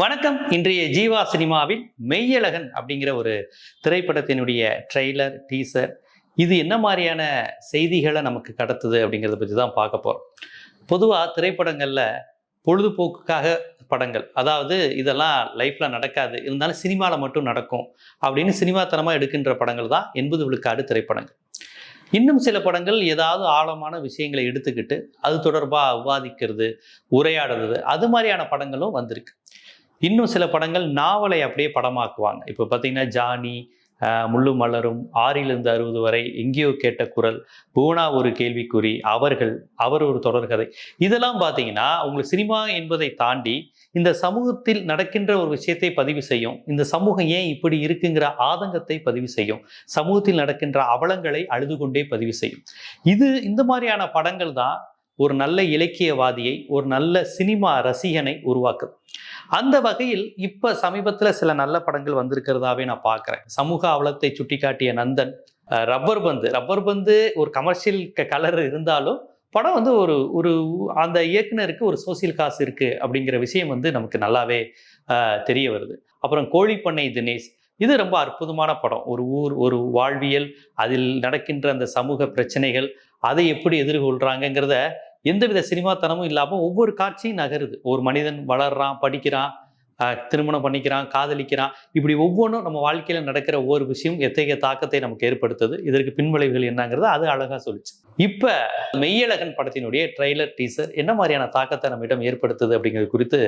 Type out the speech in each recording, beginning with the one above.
வணக்கம். இன்றைய ஜீவா சினிமாவில் மெய்யழகன் அப்படிங்கிற ஒரு திரைப்படத்தினுடைய ட்ரெய்லர் டீசர். இது என்ன மாதிரியான செய்திகளை நமக்கு கடத்துது அப்படிங்கிறத பற்றி தான் பார்க்க போகிறோம் பொதுவாக திரைப்படங்களில் பொழுதுபோக்குக்காக படங்கள் அதாவது இதெல்லாம் லைஃப்பில் நடக்காது இருந்தாலும் சினிமாவில் மட்டும் நடக்கும் அப்படின்னு சினிமாத்தனமாக எடுக்கின்ற படங்கள் தான் எண்பது விழுக்காடு திரைப்படங்கள். இன்னும் சில படங்கள் ஏதாவது ஆழமான விஷயங்களை எடுத்துக்கிட்டு அது தொடர்பாக விவாதிக்கிறது உரையாடுறது அது மாதிரியான படங்களும் வந்திருக்கு. இன்னும் சில படங்கள் நாவலை அப்படியே படமாக்குவாங்க. இப்போ பார்த்தீங்கன்னா ஜானி முள்ளு மலரும் ஆறிலிருந்து அறுபது வரை எங்கேயோ கேட்ட குரல் பூனா ஒரு கேள்விக்குறி அவர்கள் அவர் ஒரு தொடர்கதை இதெல்லாம் பார்த்தீங்கன்னா உங்களுக்கு சினிமா என்பதை தாண்டி இந்த சமூகத்தில் நடக்கின்ற ஒரு விஷயத்தை பதிவு செய்யும். இந்த சமூகம் ஏன் இப்படி இருக்குங்கிற ஆதங்கத்தை பதிவு செய்யும். சமூகத்தில் நடக்கின்ற அவலங்களை அழுது கொண்டே பதிவு செய்யும். இது இந்த மாதிரியான படங்கள் தான் ஒரு நல்ல இலக்கியவாதியை ஒரு நல்ல சினிமா ரசிகனை உருவாக்குது. அந்த வகையில் இப்போ சமீபத்தில் சில நல்ல படங்கள் வந்திருக்கிறதாவே நான் பார்க்குறேன் சமூக அவலத்தை சுட்டிக்காட்டிய நந்தன் ரப்பர் பந்து. ரப்பர் பந்து ஒரு கமர்ஷியல் கலர் இருந்தாலும் படம் வந்து ஒரு ஒரு அந்த இயக்குனருக்கு ஒரு சோசியல் காசு இருக்கு அப்படிங்கிற விஷயம் வந்து நமக்கு நல்லாவே தெரிய வருது. அப்புறம் கோழிப்பண்ணை தினேஷ். இது ரொம்ப அற்புதமான படம். ஒரு ஊர் ஒரு வாழ்வியல் அதில் நடக்கின்ற அந்த சமூக பிரச்சனைகள் அதை எப்படி எதிர்கொள்கிறாங்கங்கிறத எந்தவித சினிமாத்தனமும் இல்லாமல் ஒவ்வொரு காட்சியும் நகருது. ஒரு மனிதன் வளர்றான் படிக்கிறான் திருமணம் பண்ணிக்கிறான் காதலிக்கிறான். இப்படி ஒவ்வொன்றும் நம்ம வாழ்க்கையில் நடக்கிற ஒவ்வொரு விஷயம் எத்தகைய தாக்கத்தை நமக்கு ஏற்படுத்துது இதற்கு பின்விளைவுகள் என்னங்கிறத அது அழகாக சொல்லிச்சு. இப்போ மெய்யழகன் படத்தினுடைய ட்ரெய்லர் டீசர் என்ன மாதிரியான தாக்கத்தை நம்மிடம் ஏற்படுத்துது அப்படிங்கிறது குறித்து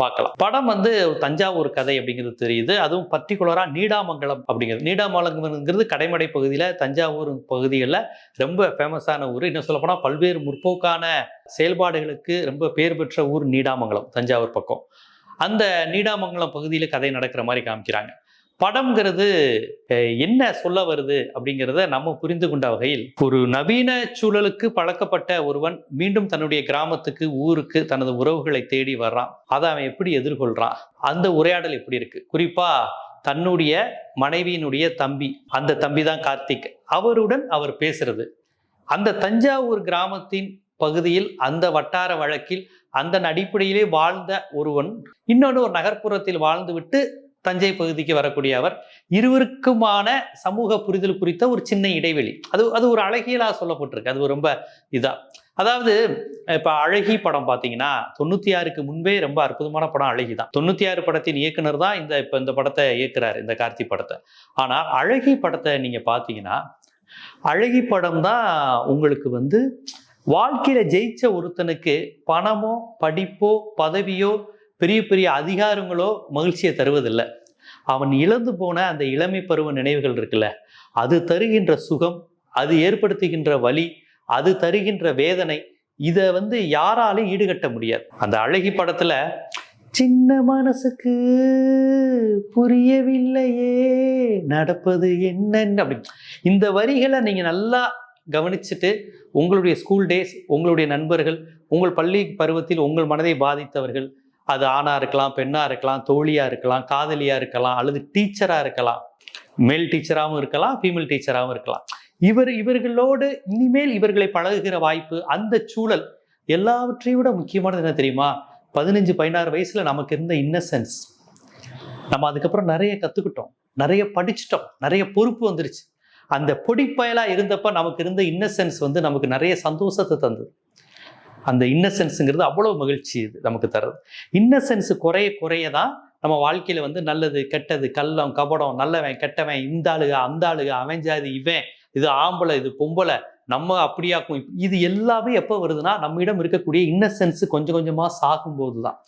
பார்க்கலாம். படம் வந்து தஞ்சாவூர் கதை அப்படிங்கிறது தெரியுது. அதுவும் பர்டிகுலராக நீடாமங்கலம் அப்படிங்கிறது. நீடாமங்கலம்ங்கிறது கடைமடை பகுதியில் தஞ்சாவூர் பகுதிகளில் ரொம்ப ஃபேமஸான ஊர். இன்னும் சொல்லப்போனால் பல்வேறு முற்போக்கான செயல்பாடுகளுக்கு ரொம்ப பேர் பெற்ற ஊர் நீடாமங்கலம் தஞ்சாவூர் பக்கம். அந்த நீடாமங்கலம் பகுதியில் கதை நடக்கிற மாதிரி காமிக்கிறாங்க. படம்ங்கிறது என்ன சொல்ல வருது அப்படிங்கிறத நம்ம புரிந்து கொண்ட வகையில் ஒரு நவீன சூழலுக்கு பழக்கப்பட்ட ஒருவன் மீண்டும் தன்னுடைய கிராமத்துக்கு ஊருக்கு தனது உறவுகளை தேடி வர்றான். அதை அவன் எப்படி எதிர்கொள்றான்? அந்த உரையாடல் எப்படி இருக்கு? குறிப்பா தன்னுடைய மனைவியினுடைய தம்பி அந்த தம்பி தான் கார்த்திக். அவருடன் அவர் பேசுறது. அந்த தஞ்சாவூர் கிராமத்தின் பகுதியில் அந்த வட்டார வழக்கில் அந்த அடிப்படையிலே வாழ்ந்த ஒருவன் இன்னொன்று ஒரு நகர்ப்புறத்தில் வாழ்ந்துவிட்டு தஞ்சை பகுதிக்கு வரக்கூடிய அவர் இருவருக்குமான சமூக புரிதல் குறித்த ஒரு சின்ன இடைவெளி. அது அது ஒரு அழகியலாக சொல்லப்பட்டிருக்கு. அது ரொம்ப இதா. அதாவது இப்போ அழகி படம் பார்த்தீங்கன்னா தொண்ணூற்றி ஆறுக்கு முன்பே ரொம்ப அற்புதமான படம் அழகி தான் தொண்ணூற்றி ஆறு படத்தின் இயக்குனர் தான் இந்த இப்போ இந்த படத்தை இயக்குறாரு இந்த கார்த்தி படத்தை. ஆனால் அழகி படத்தை நீங்கள் பார்த்தீங்கன்னா அழகி படம் தான் உங்களுக்கு வந்து வாழ்க்கையில ஜெயிச்ச ஒருத்தனுக்கு பணமோ படிப்போ பதவியோ பெரிய பெரிய அதிகாரங்களோ மகிழ்ச்சியை தருவதில்லை. அவன் இழந்து போன அந்த இளமை பருவ நினைவுகள் இருக்குல்ல அது தருகின்ற சுகம் அது ஏற்படுத்துகின்ற வலி அது தருகின்ற வேதனை இதை வந்து யாராலையும் ஈடுகட்ட முடியாது. அந்த அழகி படத்துல சின்ன மனசுக்கு புரியவில்லையே நடப்பது என்னன்னு? அப்படி. இந்த வரிகளை நீங்க நல்லா கவனிச்சுட்டு உங்களுடைய ஸ்கூல் டேஸ் உங்களுடைய நண்பர்கள் உங்கள் பள்ளி பருவத்தில் உங்கள் மனதை பாதித்தவர்கள் அது ஆணாக இருக்கலாம் பெண்ணாக இருக்கலாம் தோழியாக இருக்கலாம் காதலியாக இருக்கலாம் அல்லது டீச்சராக இருக்கலாம். மேல் டீச்சராகவும் இருக்கலாம் ஃபீமேல் டீச்சராகவும் இருக்கலாம். இவர் இவர்களோடு இனிமேல் இவர்களை பழகுகிற வாய்ப்பு அந்த சூழல் எல்லாவற்றையும் விட முக்கியமானது என்ன தெரியுமா? பதினஞ்சு பதினாறு வயசில் நமக்கு இருந்த இன்னசென்ஸ் நம்ம அதுக்கப்புறம் நிறைய கற்றுக்கிட்டோம் நிறைய படிச்சிட்டோம் நிறைய பொறுப்பு வந்துருச்சு. அந்த பொடிப்பயலாக இருந்தப்ப நமக்கு இருந்த இன்னசென்ஸ் வந்து நமக்கு நிறைய சந்தோஷத்தை தந்தது. அந்த இன்னசென்ஸுங்கிறது அவ்வளோ மகிழ்ச்சி இது நமக்கு தருது இன்னசென்ஸ் குறைய குறைய தான் நம்ம வாழ்க்கையில் வந்து நல்லது கெட்டது கள்ளம் கபடம் நல்லவன் கெட்டவன் இந்த ஆளுக அந்த ஆளுக அவன் ஜாதி இவன் இது ஆம்பளை இது பொம்பளை நம்ம அப்படியாக்கும். இது எல்லாமே எப்போ வருதுன்னா நம்மிடம் இருக்கக்கூடிய இன்னசென்ஸ் கொஞ்சம் கொஞ்சமாக சாகும்போது தான்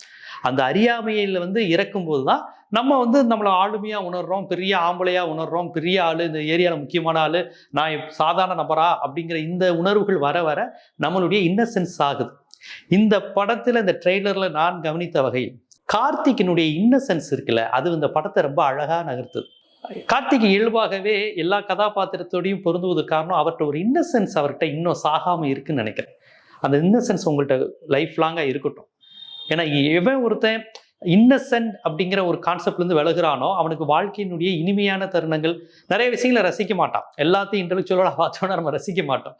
அந்த அறியாமையில் வந்து இறக்கும்போது தான் நம்ம வந்து நம்மளை ஆளுமையாக உணர்றோம் பெரிய ஆம்பளையாக உணர்றோம் பெரிய ஆளு இந்த ஏரியாவில் முக்கியமான ஆள் நான் சாதாரண நபரா அப்படிங்கிற இந்த உணர்வுகள் வர வர நம்மளுடைய இன்னசென்ஸ் ஆகுது. இந்த படத்தில் இந்த ட்ரெய்லரில் நான் கவனித்த வகையில் கார்த்திக்கினுடைய இன்னசென்ஸ் இருக்குல்ல அது இந்த படத்தை ரொம்ப அழகாக நகர்த்துது. கார்த்திக் இயல்பாகவே எல்லா கதாபாத்திரத்தோடையும் பொருந்துவதற்கு காரணம் அவர்கிட்ட ஒரு இன்னசென்ஸ் அவர்கிட்ட இன்னும் சாகாமல் இருக்குன்னு நினைக்கிறேன். அந்த இன்னசென்ஸ் உங்கள்கிட்ட லைஃப் லாங்காக இருக்கட்டும். ஏன்னா எவன் ஒருத்தன் இன்னசென்ட் அப்படிங்கிற ஒரு கான்செப்ட்லேருந்து விலகுறானோ அவனுக்கு வாழ்க்கையினுடைய இனிமையான தருணங்கள் நிறைய விஷயங்களை ரசிக்க மாட்டான். எல்லாத்தையும் இன்டெலெக்சுவலோட பார்த்தோன்னா நம்ம ரசிக்க மாட்டோம்.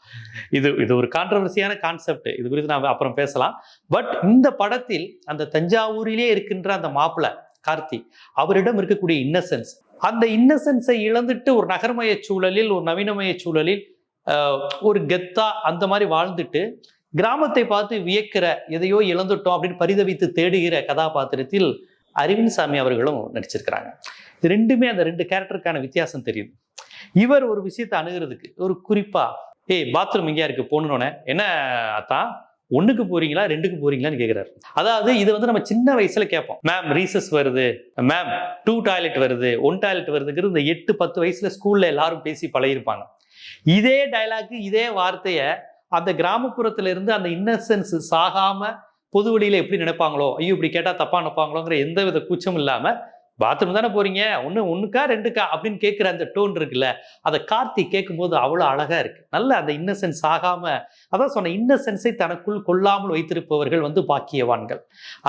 இது இது ஒரு கான்ட்ரவர்சியான கான்செப்ட் இது குறித்து நான் அப்புறம் பேசலாம். பட் இந்த படத்தில் அந்த தஞ்சாவூரிலே இருக்கின்ற அந்த மாப்பிள்ளை கார்த்தி அவரிடம் இருக்கக்கூடிய இன்னசென்ஸ் அந்த இன்னசென்ஸை இழந்துட்டு ஒரு நகர்மய சூழலில் ஒரு நவீனமய சூழலில் ஒரு கெத்தா அந்த மாதிரி வாழ்ந்துட்டு கிராமத்தை பார்த்து வியக்கிற எதையோ இழந்துட்டோம் அப்படின்னு பரிதவித்து தேடுகிற கதாபாத்திரத்தில் அரவிந்த் சாமி அவர்களும் நடிச்சிருக்கிறாங்க. ரெண்டுமே அந்த ரெண்டு கேரக்டருக்கான வித்தியாசம் தெரியுது. இவர் ஒரு விஷயத்தை அணுகிறதுக்கு ஒரு குறிப்பா ஏய் பாத்ரூம் எங்கேயா இருக்கு போகணுன்னே என்ன அத்தான் ஒண்ணுக்கு போறீங்களா ரெண்டுக்கு போறீங்களான்னு கேக்குறாரு. அதாவது இது வந்து நம்ம சின்ன வயசுல கேட்போம். மேம் ரீசஸ் வருது. மேம் டூ டாய்லெட் வருது. ஒன் டாய்லெட் வருதுங்கிறது இந்த எட்டு பத்து வயசுல ஸ்கூல்ல எல்லாரும் பேசி பழகிருப்பாங்க இதே டைலாக் இதே வார்த்தையை அந்த கிராமப்புறத்துல இருந்து அந்த இன்னசென்ஸ் சாகாம பொது வழியில எப்படி நினைப்பாங்களோ ஐயோ இப்படி கேட்டா தப்பா நினைப்பாங்களோங்கிற எந்த வித கூச்சமும் இல்லாம பாத்ரூம் தானே போறீங்க? ஒன்று ஒன்றுக்கா ரெண்டுக்கா? அப்படின்னு கேட்குற அந்த டோன் இருக்குல்ல அதை கார்த்திக் கேட்கும்போது அவ்வளோ அழகா இருக்கு. நல்ல அந்த இன்னசென்ஸ் ஆகாம அதான் சொன்ன இன்னசென்ஸை தனக்குள் கொள்ளாமல் வைத்திருப்பவர்கள் வந்து பாக்கியவான்கள்.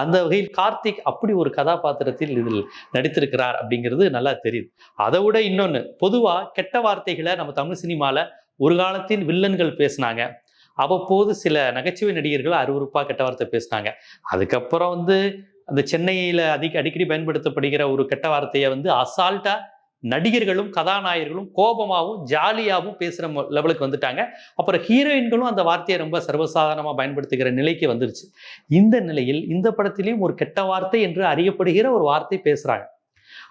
அந்த வகையில் கார்த்திக் அப்படி ஒரு கதாபாத்திரத்தில் இதில் நடித்திருக்கிறார் அப்படிங்கிறது நல்லா தெரியுது. அதை விட இன்னொன்று பொதுவாக கெட்ட வார்த்தைகளை நம்ம தமிழ் சினிமாவில் ஒரு காலத்தில் வில்லன்கள் பேசினாங்க. அவ்வப்போது சில நகைச்சுவை நடிகர்கள் அருவருப்பாக கெட்ட வார்த்தை பேசினாங்க. அதுக்கப்புறம் வந்து அந்த சென்னையில் அதிக அடிக்கடி பயன்படுத்தப்படுகிற ஒரு கெட்ட வார்த்தையை வந்து அசால்ட்டாக நடிகர்களும் கதாநாயகர்களும் கோபமாகவும் ஜாலியாகவும் பேசுகிற லெவலுக்கு வந்துட்டாங்க. அப்புறம் ஹீரோயின்களும் அந்த வார்த்தையை ரொம்ப சர்வசாதாரணமாக பயன்படுத்துகிற நிலைக்கு வந்துருச்சு. இந்த நிலையில் இந்த படத்திலையும் ஒரு கெட்ட வார்த்தை என்று அறியப்படுகிற ஒரு வார்த்தை பேசுகிறாங்க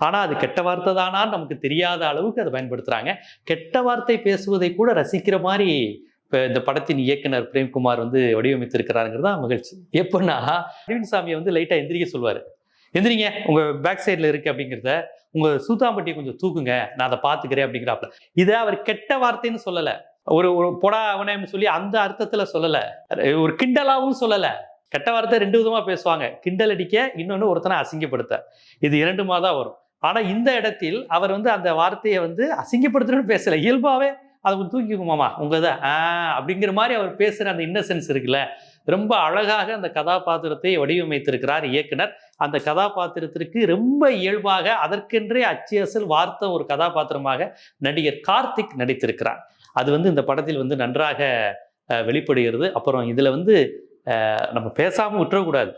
ஆனால் அது கெட்ட வார்த்தை தானா? நமக்கு தெரியாத அளவுக்கு அதை பயன்படுத்துகிறாங்க கெட்ட வார்த்தை பேசுவதை கூட ரசிக்கிற மாதிரி இப்போ இந்த படத்தின் இயக்குனர் பிரேம்குமார் வந்து வடிவமைத்திருக்கிறாருங்கிறது தான் மகிழ்ச்சி. எப்படின்னா அரவிந்த் சாமியை வந்து லைட்டாக எந்திரிக்க சொல்லுவார். எந்திரிங்க உங்கள் பேக் சைடில் இருக்குது அப்படிங்கிறத உங்கள் சூத்தாம்பட்டியை கொஞ்சம் தூக்குங்க நான் அதை பார்த்துக்கிறேன் அப்படிங்கிறாப்புல. இதை அவர் கெட்ட வார்த்தைன்னு சொல்லலை. ஒரு ஒரு பொடா அவனேன்னு சொல்லி அந்த அர்த்தத்தில் சொல்லலை. ஒரு கிண்டலாகவும் சொல்லலை. கெட்ட வார்த்தை ரெண்டு விதமாக பேசுவாங்க. கிண்டல் அடிக்க இன்னொன்று ஒருத்தனை அசிங்கப்படுத்த. இது இரண்டுமா தான் வரும். ஆனால் இந்த இடத்தில் அவர் வந்து அந்த வார்த்தையை வந்து அசிங்கப்படுத்தணும்னு பேசலை. இயல்பாகவே அதை கொஞ்சம் தூக்கிக்குமாமா உங்கள் இதை ஆ அப்படிங்கிற மாதிரி அவர் பேசுகிற அந்த இன்னசென்ஸ் இருக்குல்ல ரொம்ப அழகாக அந்த கதாபாத்திரத்தை வடிவமைத்திருக்கிறார் இயக்குனர். அந்த கதாபாத்திரத்திற்கு ரொம்ப இயல்பாக அதற்கென்றே அச்சு அசல் வார்த்த ஒரு கதாபாத்திரமாக நடிகர் கார்த்திக் நடித்திருக்கிறார். அது வந்து இந்த படத்தில் வந்து நன்றாக வெளிப்படுகிறது. அப்புறம் இதில் வந்து நம்ம பேசாமல் விட்டுறக்கூடாது.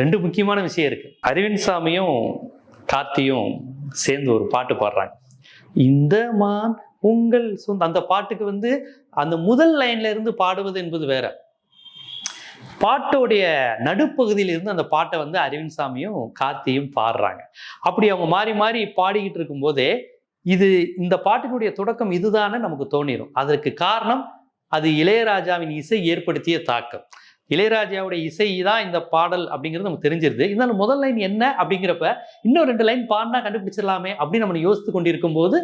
ரெண்டு முக்கியமான விஷயம் இருக்குது அரவிந்த் சாமியும் கார்த்தியும் சேர்ந்து ஒரு பாட்டு பாடுறாங்க. இந்த மான் உங்கள் சொந்த அந்த பாட்டுக்கு வந்து அந்த முதல் லைன்ல இருந்து பாடுவது என்பது வேற. பாட்டோடைய நடுப்பகுதியில் இருந்து அந்த பாட்டை வந்து அரவிந்த் சாமியும் கார்த்தியும் பாடுறாங்க. அப்படி அவங்க மாறி மாறி பாடிக்கிட்டு இருக்கும்போதே இது இந்த பாட்டினுடைய தொடக்கம் இதுதானே நமக்கு தோணிடும் அதற்கு காரணம் அது இளையராஜாவின் இசை ஏற்படுத்திய தாக்கம். இளையராஜாவுடைய இசை தான் இந்த பாடல் அப்படிங்கிறது நமக்கு தெரிஞ்சிருது. இருந்தாலும் முதல் லைன் என்ன அப்படிங்கிறப்ப இன்னும் ரெண்டு லைன் பாடினா கண்டுபிடிச்சிடலாமே அப்படின்னு நம்ம யோசித்து கொண்டிருக்கும் போது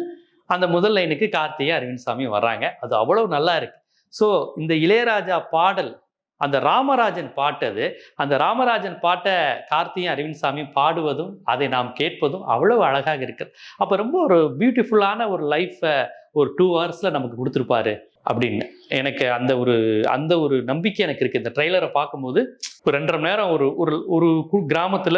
அந்த முதல் லைனுக்கு கார்த்திகை அரவிந்த் சாமி வர்றாங்க. அது அவ்வளவு நல்லா இருக்கு. ஸோ இந்த இளையராஜா பாடல் அந்த ராமராஜன் பாட்டது அந்த ராமராஜன் பாட்டை கார்த்தியும் அரவிந்த் சாமியும் பாடுவதும் அதை நாம் கேட்பதும் அவ்வளவு அழகாக இருக்குது அப்போ ரொம்ப ஒரு பியூட்டிஃபுல்லான ஒரு லைஃப்பை ஒரு டூ ஹவர்ஸில் நமக்கு கொடுத்துருப்பாரு அப்படின்னு எனக்கு அந்த ஒரு அந்த ஒரு நம்பிக்கை எனக்கு இருக்குது இந்த ட்ரெய்லரை பார்க்கும்போது ஒரு ரெண்டரை மணி நேரம் ஒரு ஒரு ஒரு கு-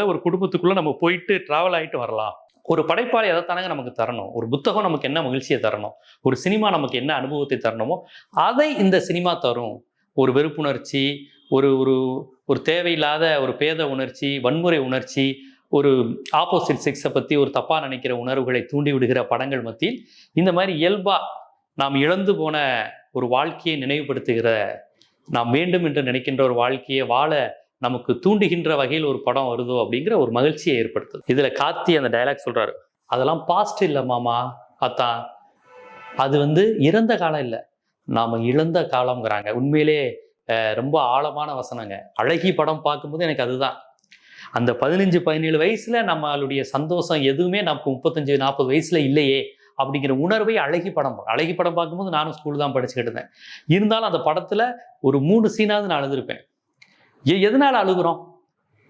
ஒரு குடும்பத்துக்குள்ளே நம்ம போயிட்டு ட்ராவல் ஆகிட்டு வரலாம். ஒரு படைப்பாளி எதைத்தானங்க நமக்கு தரணும்? ஒரு புத்தகம் நமக்கு என்ன மகிழ்ச்சியை தரணும்? ஒரு சினிமா நமக்கு என்ன அனுபவத்தை தரணுமோ அதை இந்த சினிமா தரும். ஒரு வெறுப்புணர்ச்சி ஒரு ஒரு ஒரு தேவையில்லாத ஒரு பேத உணர்ச்சி வன்முறை உணர்ச்சி ஒரு ஆப்போசிட் செக்ஸை பற்றி ஒரு தப்பாக நினைக்கிற உணர்வுகளை தூண்டி விடுகிற படங்கள் மத்தியில் இந்த மாதிரி இயல்பாக நாம் இழந்து போன ஒரு வாழ்க்கையை நினைவுபடுத்துகிற நாம் வேண்டும் என்று நினைக்கின்ற ஒரு வாழ்க்கையை வாழ நமக்கு தூண்டுகின்ற வகையில் ஒரு படம் வருதோ அப்படிங்கிற ஒரு மகிழ்ச்சியை ஏற்படுத்துது. இதில் கார்த்தி அந்த டைலாக் சொல்கிறாரு அதெல்லாம் பாஸ்ட் இல்லை மாமா அத்தான் அது வந்து இறந்த காலம் இல்லை. நாம் இழந்த காலங்கிறாங்க உண்மையிலே ரொம்ப ஆழமான வசனங்க. அழகி படம் பார்க்கும்போது எனக்கு அதுதான். அந்த பதினஞ்சு பதினேழு வயசில் நம்மளுடைய சந்தோஷம் எதுவுமே நமக்கு முப்பத்தஞ்சு நாற்பது வயசில் இல்லையே அப்படிங்கிற உணர்வை அழகி படம் அழகி படம் பார்க்கும்போது நானும் ஸ்கூல் தான் படிச்சுக்கிட்டு இருந்தேன். இருந்தாலும் அந்த படத்தில் ஒரு மூணு சீனாவது நான் அழுதுருப்பேன் எதனால அழுகுறோம்?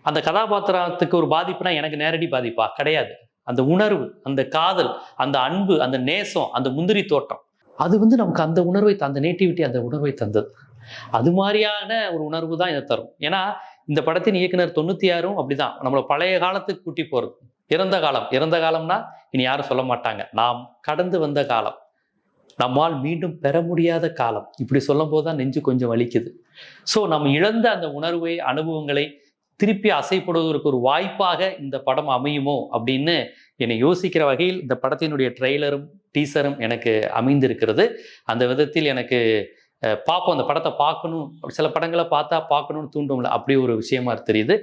அந்த கதாபாத்திரத்துக்கு ஒரு பாதிப்புனா எனக்கு நேரடி பாதிப்பா? கிடையாது. அந்த உணர்வு அந்த காதல் அந்த அன்பு அந்த நேசம் அந்த முந்திரி தோட்டம் அது வந்து நமக்கு அந்த உணர்வை அந்த நேட்டிவிட்டி அந்த உணர்வை தந்தது. அது மாதிரியான ஒரு உணர்வு தான் இதை தரும். ஏன்னா இந்த படத்தின் இயக்குனர் தொண்ணூற்றி ஆறும் அப்படிதான். நம்மளை பழைய காலத்துக்கு கூட்டி போகிறது இறந்த காலம். இறந்த காலம்னா இனி யாரும் சொல்ல மாட்டாங்க. நாம் கடந்து வந்த காலம். நம்மால் மீண்டும் பெற முடியாத காலம். இப்படி சொல்லும் போது தான் நெஞ்சு கொஞ்சம் வலிக்குது. ஸோ நம்ம இழந்த அந்த உணர்வை அனுபவங்களை திருப்பி அசைப்படுவதற்கு ஒரு வாய்ப்பாக இந்த படம் அமையுமோ அப்படின்னு என்னை யோசிக்கிற வகையில் இந்த படத்தினுடைய ட்ரெய்லரும் டீசரும் எனக்கு அமைந்திருக்கிறது. அந்த விதத்தில் எனக்கு பார்ப்போம் அந்த படத்தை பார்க்கணும் சில படங்களை பார்த்தா பார்க்கணும்னு தூண்டும்ல அப்படி ஒரு விஷயமா தெரியுது.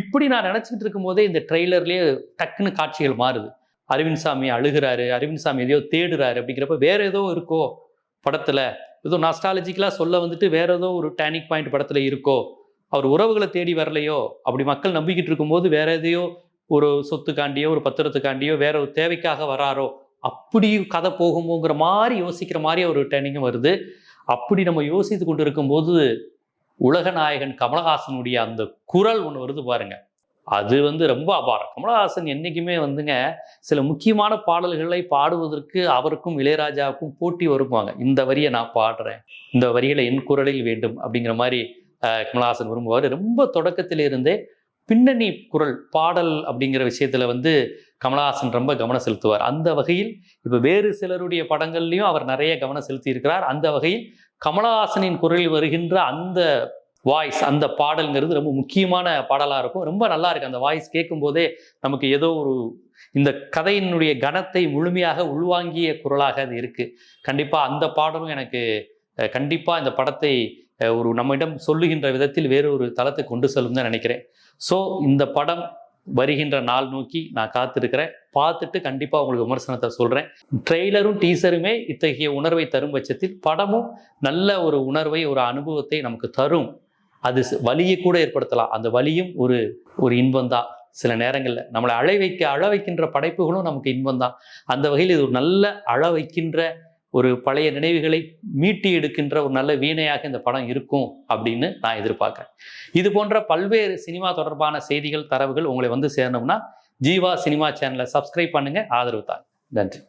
இப்படி நான் நினச்சிக்கிட்டு இருக்கும்போதே இந்த ட்ரெய்லர்லேயே டக்குன்னு காட்சிகள் மாறுது. அரவிந்த் சாமி அழுகிறாரு அரவிந்த் சாமி எதையோ தேடுறாரு அப்படிங்கிறப்ப வேற ஏதோ இருக்கோ படத்தில். ஏதோ நாஸ்டாலஜிக்கலாக சொல்ல வந்துட்டு வேற ஏதோ ஒரு டேனிக் பாயிண்ட் படத்தில் இருக்கோ அவர் உறவுகளை தேடி வரலையோ அப்படி மக்கள் நம்பிக்கிட்டு இருக்கும்போது வேற எதையோ ஒரு சொத்துக்காண்டியோ ஒரு பத்திரத்துக்காண்டியோ வேற ஒரு தேவைக்காக வராரோ அப்படி கதை போகுமோங்கிற மாதிரி யோசிக்கிற மாதிரி ஒரு டேனிங்கும் வருது. அப்படி நம்ம யோசித்து கொண்டு இருக்கும்போது உலகநாயகன் கமலஹாசனுடைய அந்த குரல் ஒன்று வருது பாருங்கள் அது வந்து ரொம்ப அபாரம். கமலஹாசன் என்றைக்குமே வந்துங்க சில முக்கியமான பாடல்களை பாடுவதற்கு அவருக்கும் இளையராஜாவுக்கும் போட்டி வருவாங்க இந்த வரியை நான் பாடுறேன் இந்த வரிகளை என் குரலில் வேண்டும் அப்படிங்கிற மாதிரி கமலஹாசன் விரும்புவார். ரொம்ப தொடக்கத்திலிருந்தே பின்னணி குரல் பாடல் அப்படிங்கிற விஷயத்துல வந்து கமலஹாசன் ரொம்ப கவனம் செலுத்துவார். அந்த வகையில் இப்போ வேறு சிலருடைய படங்கள்லையும் அவர் நிறைய கவனம் செலுத்தி இருக்கிறார் அந்த வகையில் கமலஹாசனின் குரலில் வருகின்ற அந்த வாய்ஸ் அந்த பாடல்ங்கிறது ரொம்ப முக்கியமான பாடலாக இருக்கும். ரொம்ப நல்லா இருக்கு. அந்த வாய்ஸ் கேட்கும்போதே நமக்கு ஏதோ ஒரு இந்த கதையினுடைய கனத்தை முழுமையாக உள்வாங்கிய குரலாக அது இருக்கு. கண்டிப்பாக அந்த பாடலும் எனக்கு கண்டிப்பாக இந்த படத்தை ஒரு நம்மிடம் சொல்லுகின்ற விதத்தில் வேறு ஒரு தளத்தை கொண்டு செல்லும் தான் நினைக்கிறேன். ஸோ இந்த படம் வருகின்ற நாள் நோக்கி நான் காத்திருக்கிறேன். பார்த்துட்டு கண்டிப்பாக உங்களுக்கு விமர்சனத்தை சொல்கிறேன் ட்ரெய்லரும் டீசருமே இத்தகைய உணர்வை தரும் பட்சத்தில் படமும் நல்ல ஒரு உணர்வை ஒரு அனுபவத்தை நமக்கு தரும். அது வலியை கூட ஏற்படுத்தலாம். அந்த வலியும் ஒரு ஒரு இன்பம் தான். சில நேரங்களில் நம்மளை அழை வைக்க அழ வைக்கின்ற படைப்புகளும் நமக்கு இன்பம் தான். அந்த வகையில் இது ஒரு நல்ல அழ வைக்கின்ற ஒரு பழைய நினைவுகளை மீட்டி எடுக்கின்ற ஒரு நல்ல வீணையாக இந்த படம் இருக்கும் அப்படின்னு நான் எதிர்பார்க்குறேன். இது போன்ற பல்வேறு சினிமா தொடர்பான செய்திகள் தரவுகள் உங்களை வந்து சேரணும்னா ஜீவா சினிமா சேனலை சப்ஸ்கிரைப் பண்ணுங்கள் ஆதரவு தாங்க. நன்றி.